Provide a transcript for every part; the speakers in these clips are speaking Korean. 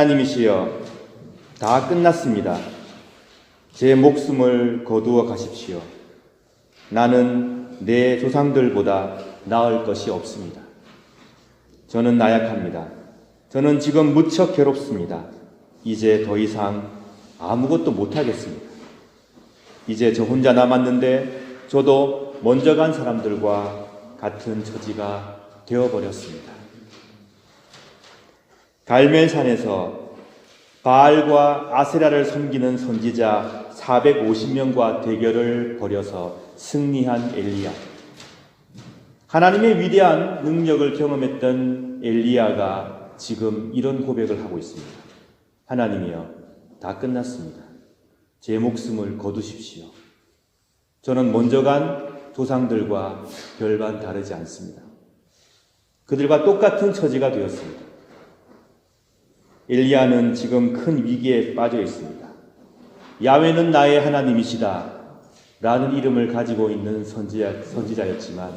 하나님이시여, 다 끝났습니다. 제 목숨을 거두어 가십시오. 나는 내 조상들보다 나을 것이 없습니다. 저는 나약합니다. 저는 지금 무척 괴롭습니다. 이제 더 이상 아무것도 못하겠습니다. 이제 저 혼자 남았는데 저도 먼저 간 사람들과 같은 처지가 되어버렸습니다. 갈멜산에서 바알과 아세라를 섬기는 선지자 450명과 대결을 벌여서 승리한 엘리야. 하나님의 위대한 능력을 경험했던 엘리야가 지금 이런 고백을 하고 있습니다. 하나님이여, 다 끝났습니다. 제 목숨을 거두십시오. 저는 먼저 간 조상들과 별반 다르지 않습니다. 그들과 똑같은 처지가 되었습니다. 엘리야는 지금 큰 위기에 빠져 있습니다. 야훼는 나의 하나님이시다. 라는 이름을 가지고 있는 선지자, 선지자 였지만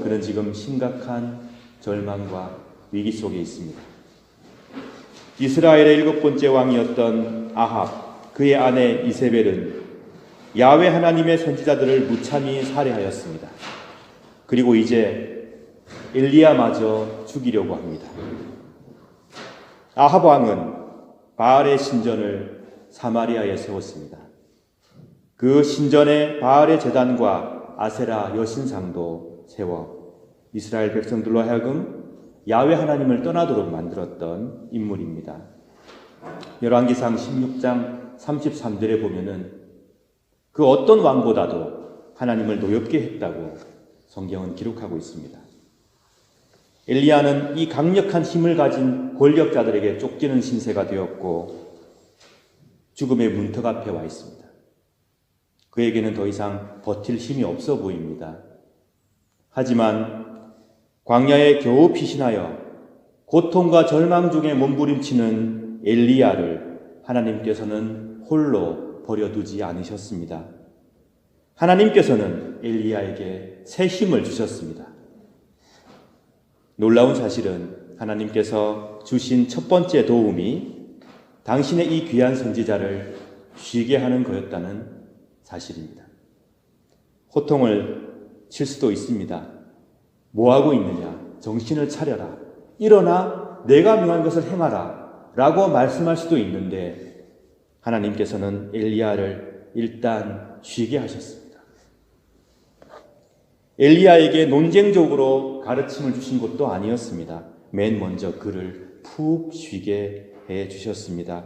그는 지금 심각한 절망과 위기 속에 있습니다. 이스라엘의 일곱 번째 왕이었던 아합, 그의 아내 이세벨은 야훼 하나님의 선지자들을 무참히 살해하였습니다. 그리고 이제 엘리야마저 죽이려고 합니다. 아합 왕은 바알의 신전을 사마리아에 세웠습니다. 그 신전에 바알의 재단과 아세라 여신상도 세워 이스라엘 백성들로 하여금 야훼 하나님을 떠나도록 만들었던 인물입니다. 열왕기상 16장 33절에 보면은 그 어떤 왕보다도 하나님을 노엽게 했다고 성경은 기록하고 있습니다. 엘리야는 이 강력한 힘을 가진 권력자들에게 쫓기는 신세가 되었고 죽음의 문턱 앞에 와 있습니다. 그에게는 더 이상 버틸 힘이 없어 보입니다. 하지만 광야에 겨우 피신하여 고통과 절망 중에 몸부림치는 엘리야를 하나님께서는 홀로 버려두지 않으셨습니다. 하나님께서는 엘리야에게 새 힘을 주셨습니다. 놀라운 사실은 하나님께서 주신 첫 번째 도움이 당신의 이 귀한 선지자를 쉬게 하는 거였다는 사실입니다. 호통을 칠 수도 있습니다. 뭐 하고 있느냐? 정신을 차려라. 일어나 내가 명한 것을 행하라. 라고 말씀할 수도 있는데 하나님께서는 엘리야를 일단 쉬게 하셨습니다. 엘리야에게 논쟁적으로 가르침을 주신 것도 아니었습니다. 맨 먼저 그를 푹 쉬게 해 주셨습니다.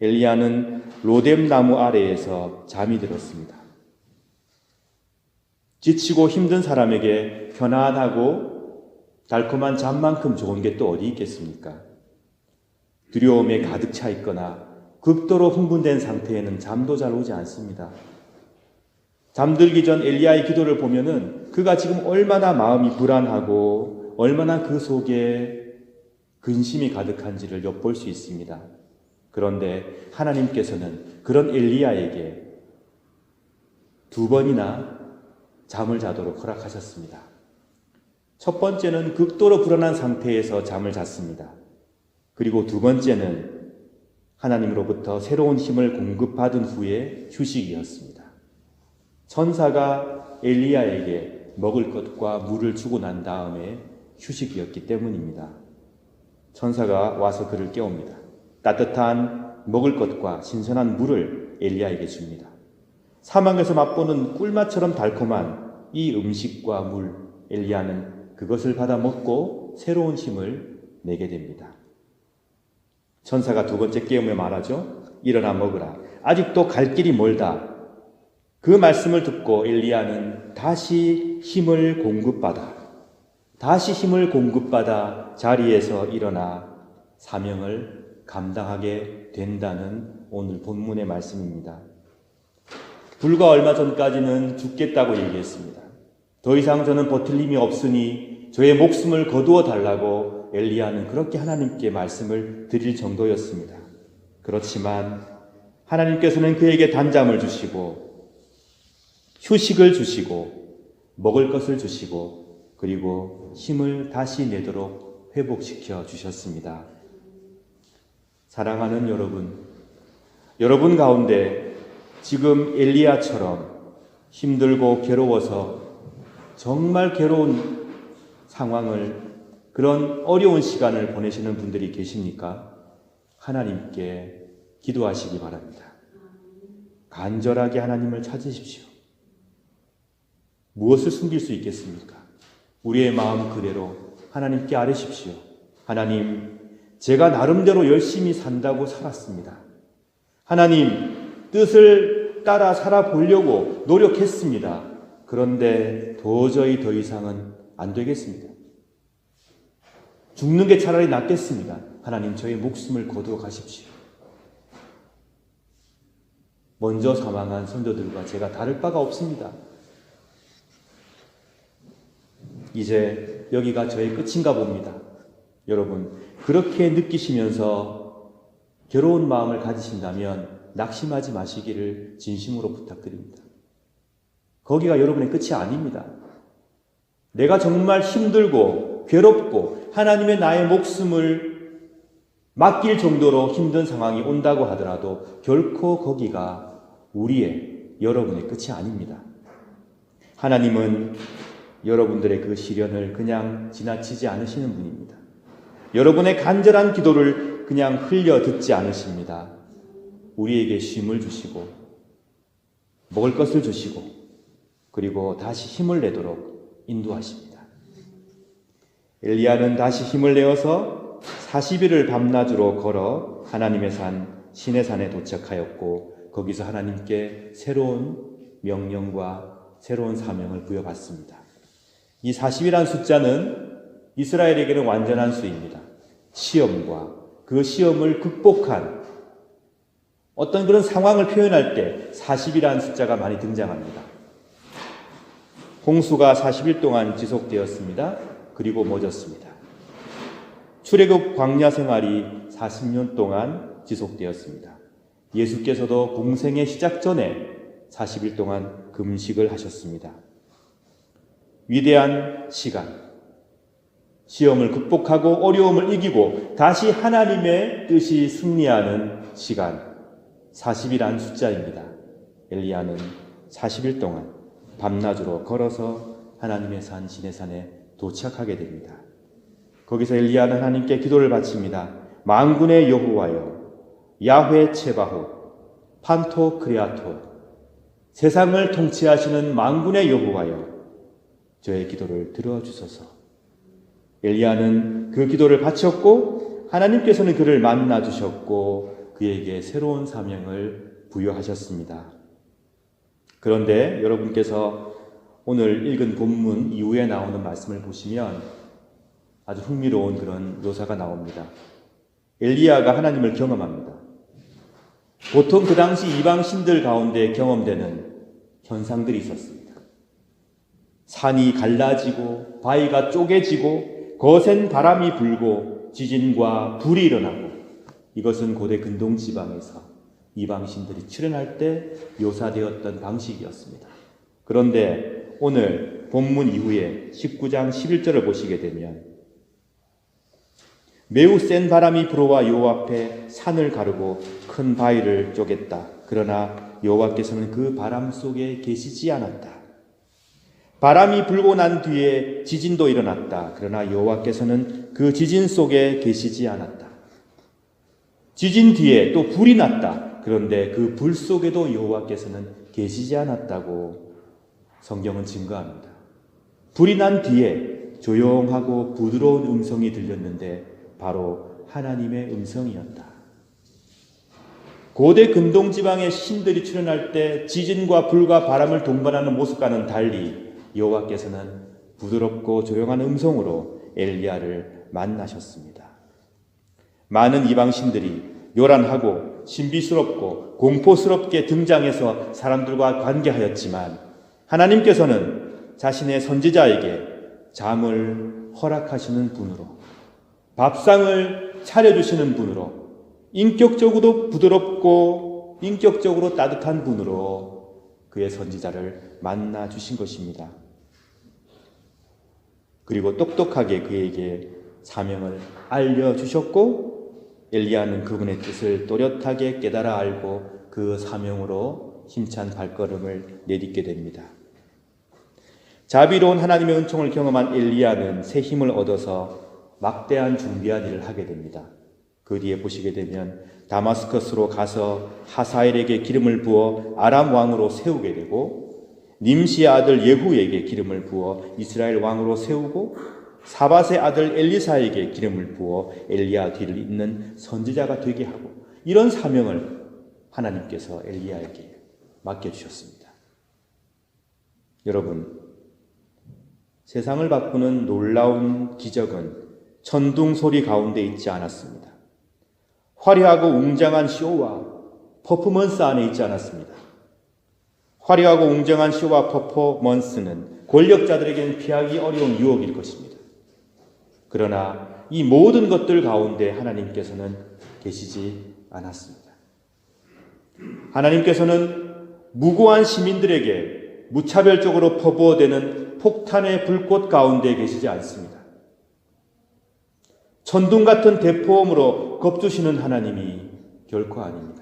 엘리야는 로뎀 나무 아래에서 잠이 들었습니다. 지치고 힘든 사람에게 편안하고 달콤한 잠만큼 좋은 게 또 어디 있겠습니까? 두려움에 가득 차 있거나 극도로 흥분된 상태에는 잠도 잘 오지 않습니다. 잠들기 전 엘리야의 기도를 보면은 그가 지금 얼마나 마음이 불안하고 얼마나 그 속에 근심이 가득한지를 엿볼 수 있습니다. 그런데 하나님께서는 그런 엘리야에게 두 번이나 잠을 자도록 허락하셨습니다. 첫 번째는 극도로 불안한 상태에서 잠을 잤습니다. 그리고 두 번째는 하나님으로부터 새로운 힘을 공급받은 후에 휴식이었습니다. 천사가 엘리야에게 먹을 것과 물을 주고 난 다음에 휴식이었기 때문입니다. 천사가 와서 그를 깨웁니다. 따뜻한 먹을 것과 신선한 물을 엘리야에게 줍니다. 사막에서 맛보는 꿀맛처럼 달콤한 이 음식과 물, 엘리야는 그것을 받아 먹고 새로운 힘을 내게 됩니다. 천사가 두 번째 깨우며 말하죠. 일어나 먹으라. 아직도 갈 길이 멀다. 그 말씀을 듣고 엘리야는 다시 힘을 공급받아 다시 힘을 공급받아 자리에서 일어나 사명을 감당하게 된다는 오늘 본문의 말씀입니다. 불과 얼마 전까지는 죽겠다고 얘기했습니다. 더 이상 저는 버틸 힘이 없으니 저의 목숨을 거두어 달라고 엘리야는 그렇게 하나님께 말씀을 드릴 정도였습니다. 그렇지만 하나님께서는 그에게 단잠을 주시고 휴식을 주시고 먹을 것을 주시고 그리고 힘을 다시 내도록 회복시켜 주셨습니다. 사랑하는 여러분, 여러분 가운데 지금 엘리야처럼 힘들고 괴로워서 정말 괴로운 상황을 그런 어려운 시간을 보내시는 분들이 계십니까? 하나님께 기도하시기 바랍니다. 간절하게 하나님을 찾으십시오. 무엇을 숨길 수 있겠습니까? 우리의 마음 그대로 하나님께 아뢰십시오. 하나님, 제가 나름대로 열심히 산다고 살았습니다. 하나님, 뜻을 따라 살아보려고 노력했습니다. 그런데 도저히 더 이상은 안 되겠습니다. 죽는 게 차라리 낫겠습니다. 하나님, 저의 목숨을 거두어 가십시오. 먼저 사망한 선조들과 제가 다를 바가 없습니다. 이제 여기가 저의 끝인가 봅니다. 여러분, 그렇게 느끼시면서 괴로운 마음을 가지신다면 낙심하지 마시기를 진심으로 부탁드립니다. 거기가 여러분의 끝이 아닙니다. 내가 정말 힘들고 괴롭고 하나님의 나의 목숨을 맡길 정도로 힘든 상황이 온다고 하더라도 결코 거기가 우리의 여러분의 끝이 아닙니다. 하나님은 여러분들의 그 시련을 그냥 지나치지 않으시는 분입니다. 여러분의 간절한 기도를 그냥 흘려 듣지 않으십니다. 우리에게 쉼을 주시고 먹을 것을 주시고 그리고 다시 힘을 내도록 인도하십니다. 엘리야는 다시 힘을 내어서 40일을 밤낮으로 걸어 하나님의 산 신의 산에 도착하였고 거기서 하나님께 새로운 명령과 새로운 사명을 부여받습니다. 이 40이란 숫자는 이스라엘에게는 완전한 수입니다. 시험과 그 시험을 극복한 어떤 그런 상황을 표현할 때 40이라는 숫자가 많이 등장합니다. 홍수가 40일 동안 지속되었습니다. 그리고 멎었습니다. 출애굽 광야 생활이 40년 동안 지속되었습니다. 예수께서도 공생의 시작 전에 40일 동안 금식을 하셨습니다. 위대한 시간, 시험을 극복하고 어려움을 이기고 다시 하나님의 뜻이 승리하는 시간, 40이란 숫자입니다. 엘리야는 40일 동안 밤낮으로 걸어서 하나님의 산 시내산에 도착하게 됩니다. 거기서 엘리야는 하나님께 기도를 바칩니다. 만군의 여호와여, 야훼 체바호, 판토 크레아토, 세상을 통치하시는 만군의 여호와여, 저의 기도를 들어주소서. 엘리야는 그 기도를 바쳤고 하나님께서는 그를 만나 주셨고 그에게 새로운 사명을 부여하셨습니다. 그런데 여러분께서 오늘 읽은 본문 이후에 나오는 말씀을 보시면 아주 흥미로운 그런 묘사가 나옵니다. 엘리야가 하나님을 경험합니다. 보통 그 당시 이방신들 가운데 경험되는 현상들이 있었습니다. 산이 갈라지고 바위가 쪼개지고 거센 바람이 불고 지진과 불이 일어나고 이것은 고대 근동 지방에서 이방신들이 출현할 때 묘사되었던 방식이었습니다. 그런데 오늘 본문 이후에 19장 11절을 보시게 되면 매우 센 바람이 불어와 여호와 앞에 산을 가르고 큰 바위를 쪼갰다. 그러나 여호와께서는 그 바람 속에 계시지 않았다. 바람이 불고 난 뒤에 지진도 일어났다. 그러나 여호와께서는 그 지진 속에 계시지 않았다. 지진 뒤에 또 불이 났다. 그런데 그 불 속에도 여호와께서는 계시지 않았다고 성경은 증거합니다. 불이 난 뒤에 조용하고 부드러운 음성이 들렸는데 바로 하나님의 음성이었다. 고대 근동 지방의 신들이 출현할 때 지진과 불과 바람을 동반하는 모습과는 달리 여호와께서는 부드럽고 조용한 음성으로 엘리야를 만나셨습니다. 많은 이방 신들이 요란하고 신비스럽고 공포스럽게 등장해서 사람들과 관계하였지만 하나님께서는 자신의 선지자에게 잠을 허락하시는 분으로 밥상을 차려주시는 분으로 인격적으로 부드럽고 인격적으로 따뜻한 분으로 그의 선지자를 만나 주신 것입니다. 그리고 똑똑하게 그에게 사명을 알려주셨고 엘리야는 그분의 뜻을 또렷하게 깨달아 알고 그 사명으로 힘찬 발걸음을 내딛게 됩니다. 자비로운 하나님의 은총을 경험한 엘리야는 새 힘을 얻어서 막대한 준비한 일을 하게 됩니다. 그 뒤에 보시게 되면 다마스커스로 가서 하사엘에게 기름을 부어 아람 왕으로 세우게 되고 님시의 아들 예후에게 기름을 부어 이스라엘 왕으로 세우고 사밧의 아들 엘리사에게 기름을 부어 엘리야 뒤를 잇는 선지자가 되게 하고 이런 사명을 하나님께서 엘리야에게 맡겨 주셨습니다. 여러분 세상을 바꾸는 놀라운 기적은 천둥 소리 가운데 있지 않았습니다. 화려하고 웅장한 쇼와 퍼포먼스 안에 있지 않았습니다. 화려하고 웅장한 쇼와 퍼포먼스는 권력자들에게는 피하기 어려운 유혹일 것입니다. 그러나 이 모든 것들 가운데 하나님께서는 계시지 않았습니다. 하나님께서는 무고한 시민들에게 무차별적으로 퍼부어대는 폭탄의 불꽃 가운데 계시지 않습니다. 천둥 같은 대포음으로 겁주시는 하나님이 결코 아닙니다.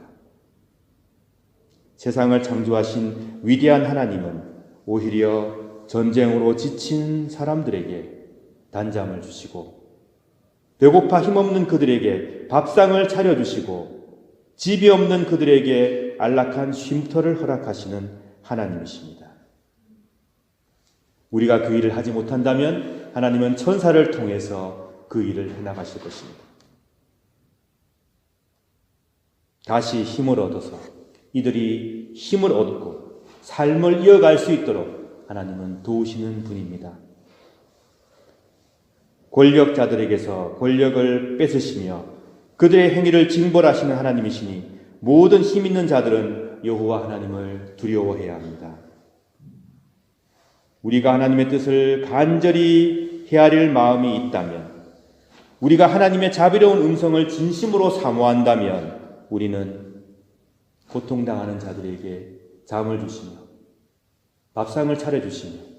세상을 창조하신 위대한 하나님은 오히려 전쟁으로 지친 사람들에게 단잠을 주시고 배고파 힘없는 그들에게 밥상을 차려주시고 집이 없는 그들에게 안락한 쉼터를 허락하시는 하나님이십니다. 우리가 그 일을 하지 못한다면 하나님은 천사를 통해서 그 일을 해나가실 것입니다. 다시 힘을 얻어서 이들이 힘을 얻고 삶을 이어갈 수 있도록 하나님은 도우시는 분입니다. 권력자들에게서 권력을 뺏으시며 그들의 행위를 징벌하시는 하나님이시니 모든 힘 있는 자들은 여호와 하나님을 두려워해야 합니다. 우리가 하나님의 뜻을 간절히 헤아릴 마음이 있다면 우리가 하나님의 자비로운 음성을 진심으로 사모한다면 우리는 고통당하는 자들에게 잠을 주시며 밥상을 차려주시며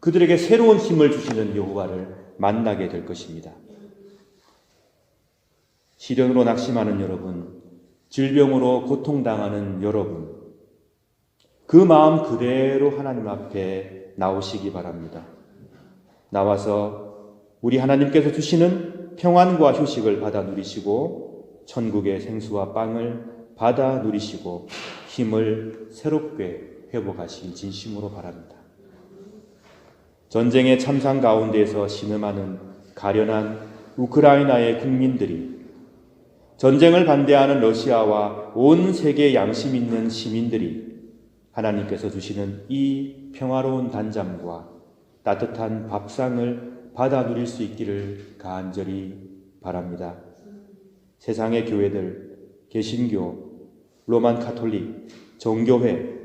그들에게 새로운 힘을 주시는 여호와를 만나게 될 것입니다. 시련으로 낙심하는 여러분, 질병으로 고통당하는 여러분, 그 마음 그대로 하나님 앞에 나오시기 바랍니다. 나와서 우리 하나님께서 주시는 평안과 휴식을 받아 누리시고 천국의 생수와 빵을 받아 누리시고 힘을 새롭게 회복하시길 진심으로 바랍니다. 전쟁의 참상 가운데에서 신음하는 가련한 우크라이나의 국민들이 전쟁을 반대하는 러시아와 온 세계 양심 있는 시민들이 하나님께서 주시는 이 평화로운 단잠과 따뜻한 밥상을 받아 누릴 수 있기를 간절히 바랍니다. 세상의 교회들, 개신교, 로만 카톨릭, 정교회,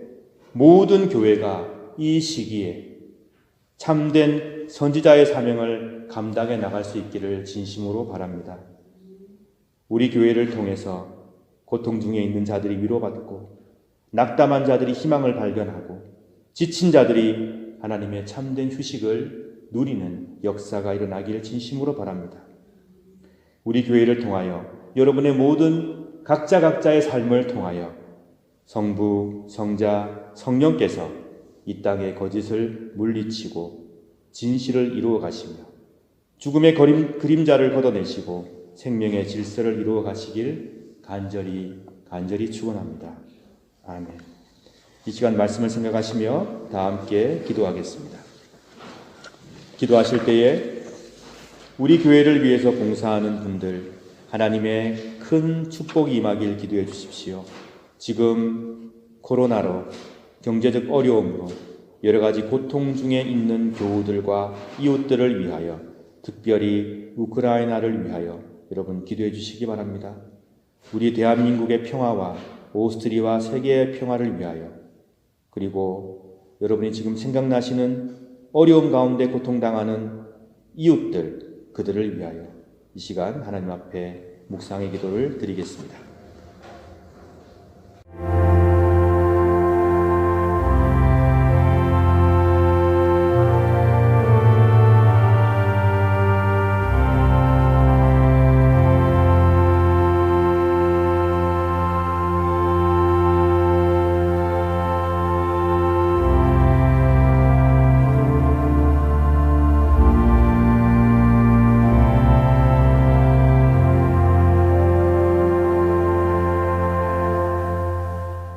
모든 교회가 이 시기에 참된 선지자의 사명을 감당해 나갈 수 있기를 진심으로 바랍니다. 우리 교회를 통해서 고통 중에 있는 자들이 위로받고 낙담한 자들이 희망을 발견하고 지친 자들이 하나님의 참된 휴식을 누리는 역사가 일어나기를 진심으로 바랍니다. 우리 교회를 통하여 여러분의 모든 각자 각자의 삶을 통하여 성부, 성자, 성령께서 이 땅의 거짓을 물리치고 진실을 이루어 가시며 죽음의 그림, 그림자를 걷어내시고 생명의 질서를 이루어 가시길 간절히 간절히 축원합니다. 아멘. 이 시간 말씀을 생각하시며 다 함께 기도하겠습니다. 기도하실 때에 우리 교회를 위해서 봉사하는 분들 하나님의 큰 축복이 임하길 기도해 주십시오. 지금 코로나로 경제적 어려움으로 여러 가지 고통 중에 있는 교우들과 이웃들을 위하여 특별히 우크라이나를 위하여 여러분 기도해 주시기 바랍니다. 우리 대한민국의 평화와 오스트리아 세계의 평화를 위하여 그리고 여러분이 지금 생각나시는 어려움 가운데 고통당하는 이웃들 그들을 위하여 이 시간 하나님 앞에 묵상의 기도를 드리겠습니다.